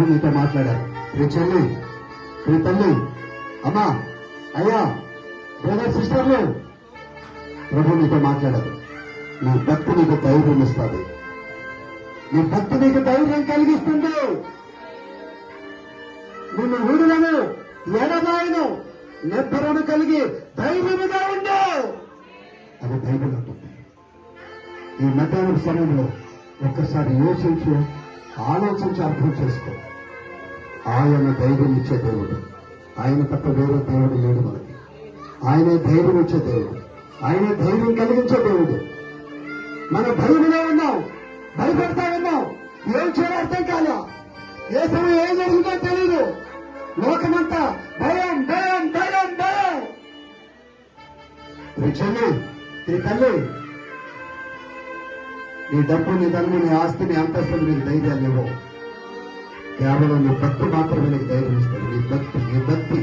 మీతో మాట్లాడారు. రే చెల్లి రే తల్లి అమ్మా అయ్యా బ్రదర్ సిస్టర్లు ప్రభు నీతో మాట్లాడారు. నీ భక్తి నీకు ధైర్యం ఇస్తుంది. నీ భక్తి నీకు ధైర్యం కలిగిస్తుంది. నిన్ను వీడులను ఎడబాయను నిబ్బరను కలిగి ధైర్యముగా ఉండు. అది బైబిల్ ఉంటుంది ఈ మధ్యాహ్నం సమయంలో ఒక్కసారి యోచించు. ఆలోచించి అర్థం చేసుకో. ఆయన ధైర్యం ఇచ్చే దేవుడు. ఆయన తప్ప వేరే దేవుడు లేడు మనకి. ఆయనే ధైర్యం ఇచ్చే దేవుడు. ఆయనే ధైర్యం కలిగించే దేవుడు. మన భయంలో ఉన్నాం. భయపడతా ఉన్నాం. ఏం చేయాలో అర్థం కాలా. ఏ సమయం ఏం జరుగుతుందో తెలియదు లోకమంతా భయం భయం భయం భయం. నీ చెల్లి నీ తల్లి నీ డబ్బు నీ ధనము నీ ఆస్తి నీ అంతస్తులు నీకు ధైర్యాలు ఇవ్వవు కేవలం నీ భక్తి మాత్రమే నీకు ధైర్యం ఇస్తుంది. నీ భక్తి నీ భక్తి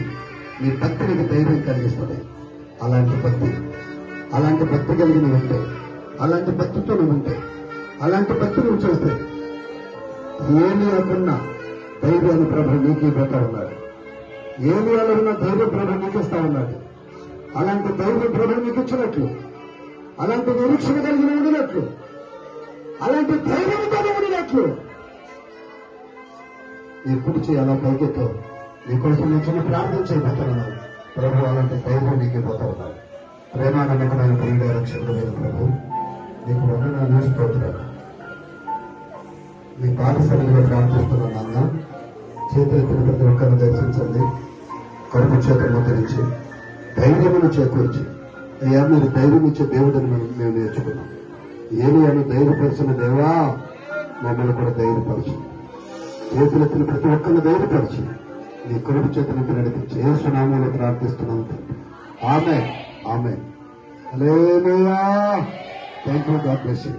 నీ భక్తి నీకు ధైర్యం కలిగిస్తుంది. అలాంటి భక్తి అలాంటి భక్తి కలిగిన ఉంటే అలాంటి భక్తితో నువ్వు ఉంటే అలాంటి భక్తి నువ్వు చూస్తే ఏమి అనుకున్నా ధైర్యాన్ని ప్రభు నీకు ఇవ్వతా ఉన్నాడు. ఏమి అనుకున్న ధైర్య ప్రభు నీకు ఇస్తా ఉన్నాడు. అలాంటి ధైర్య ప్రభు నీకు ఇచ్చినట్లు అలాంటి నిరీక్షణ కలిగిన ఉండినట్లు అలాంటి ధైర్యంతో ఉండినట్లు నీ కుడి చేయాలా పైకెత్తు. నీకోసం నేను చిన్న ప్రార్థన చేయబోతున్నాను. ప్రభు అలాంటి ధైర్యం నీకు పోతా ఉన్నాను. ప్రేమ నమ్మకమైన ప్రియుడ రక్షకుడు ప్రభు నీకు వందనాలు స్తోత్రాలు. మీ పాఠశాలలో ప్రార్థిస్తున్నాను అన్న చేతులు ప్రతి ఒక్కరిని దర్శించండి. కడుపు చేతులు ముద్రించి ధైర్యమును చేకూర్చి. అయ్యా మీరు ధైర్యం ఇచ్చే దేవుడిని మేము నేర్చుకున్నాం. ఏమి అని ధైర్యపరచిన దేవా మమ్మల్ని కూడా ధైర్యపరచు. చేతులెత్తిన ప్రతి ఒక్కరిని ధైర్యపరచు. నీ కడుపు చేతులకి నడిపించి ఏ సునామూలు ప్రార్థిస్తున్నాం ఆమె ఆమె thank you God bless you